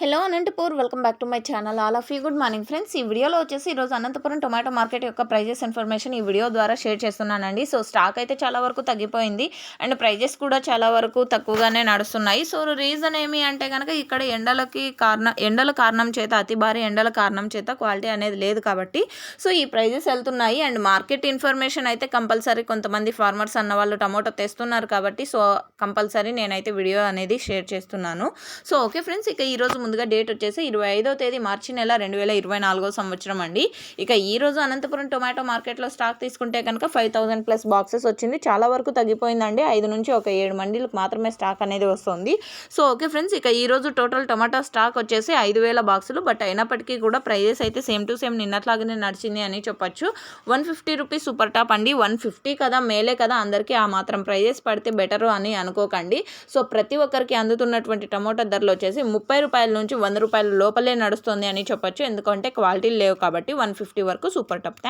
Hello Anantapur welcome back to my channel all of you. Good morning friends. ఈ వీడియోలో వచ్చేసి ఈరోజు Anantapuram tomato market యొక్క ప్రైజెస్ ఇన్ఫర్మేషన్ ఈ వీడియో ద్వారా షేర్ చేస్తున్నానండి. సో స్టాక్ అయితే చాలా వరకు తగ్గిపోయింది. అండ్ ప్రైజెస్ కూడా చాలా వరకు తక్కువగానే నడుస్తున్నాయి. సో రీజన్ ఏమి అంటే కనుక ఇక్కడ ఎండలకి కారణం ఎండల కారణం చేత అతి భారీ ఎండల కారణం చేత క్వాలిటీ అనేది లేదు కాబట్టి సో ఈ ప్రైజెస్ వెళ్తున్నాయి. అండ్ మార్కెట్ ఇన్ఫర్మేషన్ అయితే కంపల్సరీ కొంతమంది ఫార్మర్స్ అన్న వాళ్ళు టమాటో తెస్తున్నారు కాబట్టి సో కంపల్సరీ నేనైతే వీడియో అనేది షేర్ చేస్తున్నాను. సో ఓకే ఫ్రెండ్స్ ఇక ఈరోజు ముందుగా డేట్ వచ్చేసి ఇరవై ఐదో తేదీ మార్చి నెల రెండు వేల ఇరవై నాలుగో సంవత్సరం అండి. ఇక ఈ రోజు అనంతపురం టొమాటో మార్కెట్లో స్టాక్ తీసుకుంటే కనుక ఫైవ్ థౌసండ్ ప్లస్ బాక్సెస్ వచ్చింది. చాలా వరకు తగ్గిపోయిందండి. ఐదు నుంచి ఒక ఏడు మండీలకు మాత్రమే స్టాక్ అనేది వస్తుంది. సో ఓకే ఫ్రెండ్స్ ఇక ఈ రోజు టోటల్ టొమాటో స్టాక్ వచ్చేసి ఐదు వేల బాక్సులు. బట్ అయినప్పటికీ కూడా ప్రైజెస్ అయితే సేమ్ టు సేమ్ నిన్నట్లాగానే నడిచింది అని చెప్పొచ్చు. One fifty rupees super top అండి. వన్ ఫిఫ్టీ కదా మేలే కదా అందరికీ ఆ మాత్రం ప్రైజెస్ పడితే బెటరు అని అనుకోకండి. సో ప్రతి ఒక్కరికి అందుతున్నటువంటి టమోటా ధరలు వచ్చేసి ముప్పై రూపాయల నుంచి వంద రూపాయల లోపలే నడుస్తుంది అని చెప్పొచ్చు. ఎందుకంటే క్వాలిటీ లేవు కాబట్టి వన్ ఫిఫ్టీ వరకు సూపర్ టాప్. థ్యాంక్